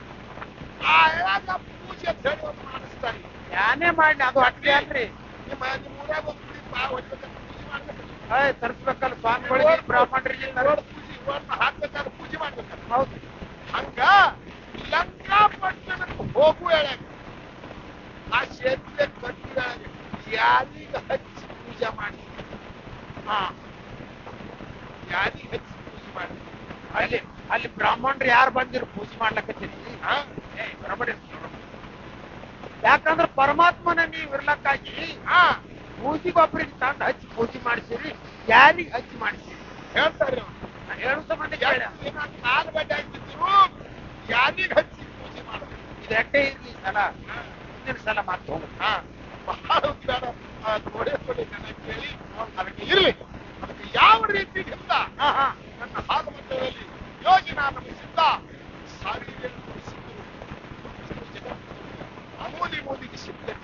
[SPEAKER 2] ಆ ಹೇಳಾಗ ಪೂಜೆ ಅಂತ ಹೇಳಿ ಒಂದು ಮಾಡಿಸ್ತಾರೆ
[SPEAKER 1] ಯಾನೇ ಮಾಡಿ ಅದು ಅಟ್ಟಿ ಅಲ್ರಿ
[SPEAKER 2] ನಿಮ್ಮ ನಿಮ್ಮ ಊರಾಗ ಒಂದು ಗುಡಿ ಬಾ ಹೊಡ್ಬೇಕಂತ ಪೂಜೆ ಮಾಡ್ಬೇಕು
[SPEAKER 1] ಏಯ್ ತರ್ಸ್ಬೇಕಲ್ಲ ಸ್ವಾಮಿಗಳಿಗೆ ಬ್ರಾಹ್ಮಣರಿಗೆ
[SPEAKER 2] ರೋಡ್ ಪೂಜೆ ಇವನ್ನ ಹಾಕ್ಬೇಕಾದ್ರೆ ಪೂಜೆ ಮಾಡ್ಬೇಕಂತ
[SPEAKER 1] ಹೌದು
[SPEAKER 2] ಹಂಗ ಲಂಕಾಪಟ್ಟಣಕ್ಕೆ ಹೋಗು ಹೇಳಾಗ ಆ ಸೇತುವೆ ಕಟ್ಟಿ ಹೇಳಾಗ ಯಾರಿಗ ಹಚ್ಚಿ ಪೂಜೆ ಮಾಡಿ
[SPEAKER 1] ಹಾ
[SPEAKER 2] ಯಾರಿಗ ಹಚ್ಚಿ ಪೂಜೆ ಮಾಡಿ
[SPEAKER 1] ಅಲ್ಲಿ ಅಲ್ಲಿ ಬ್ರಾಹ್ಮಣರು ಯಾರು ಬಂದಿರು ಪೂಜೆ ಮಾಡ್ಲಕತ್ತೀರಿ
[SPEAKER 2] ಹಾ
[SPEAKER 1] ಏಯ್ ಬರಬೇಡಿ ಯಾಕಂದ್ರೆ ಪರಮಾತ್ಮನ ನೀವು ಇರ್ಲಕ್ಕಾಗಿ
[SPEAKER 2] ಹಾ
[SPEAKER 1] ಪೂಜೆಗೊಬ್ರಿಗೆ ತಂದು ಹಚ್ಚಿ ಪೂಜೆ ಮಾಡಿಸಿರಿ ಯಾರಿಗೆ ಹಚ್ಚಿ ಮಾಡಿಸಿರಿ?
[SPEAKER 2] ಹೇಳ್ತಾರೆ
[SPEAKER 1] ಹೇಳು ಸಂಬಂಧ
[SPEAKER 2] ಕಾಲು ಬಡ್ಡೆ ಯಾರಿಗ ಹಚ್ಚಿ ಪೂಜೆ ಮಾಡಬೇಕು
[SPEAKER 1] ಇದು ಎಟ್ಟೆ ಇರ್ಲಿ ಈ ಸಲ ಮುಂದಿನ ಸಲ ಮತ್ತೆ
[SPEAKER 2] ಹಾ. ಬಹಳ ಬೇಡ ಥೋಡೆ ಥೋಡೆ ಜನ ಕೇಳಿ ಅದಕ್ಕೆ ಇರ್ಲಿ. ಅದಕ್ಕೆ ಯಾವ
[SPEAKER 1] ಹಾ
[SPEAKER 2] ನನ್ನ ಭಾಗವತದಲ್ಲಿ ಯೋಜನಾ ನಮಿಸಿದ್ದ ಸಾವಿರ ಅಮೂಲಿ ಮೋದಿ ಮೋದಿಗೆ
[SPEAKER 1] ಇಪ್ಪತ್ತು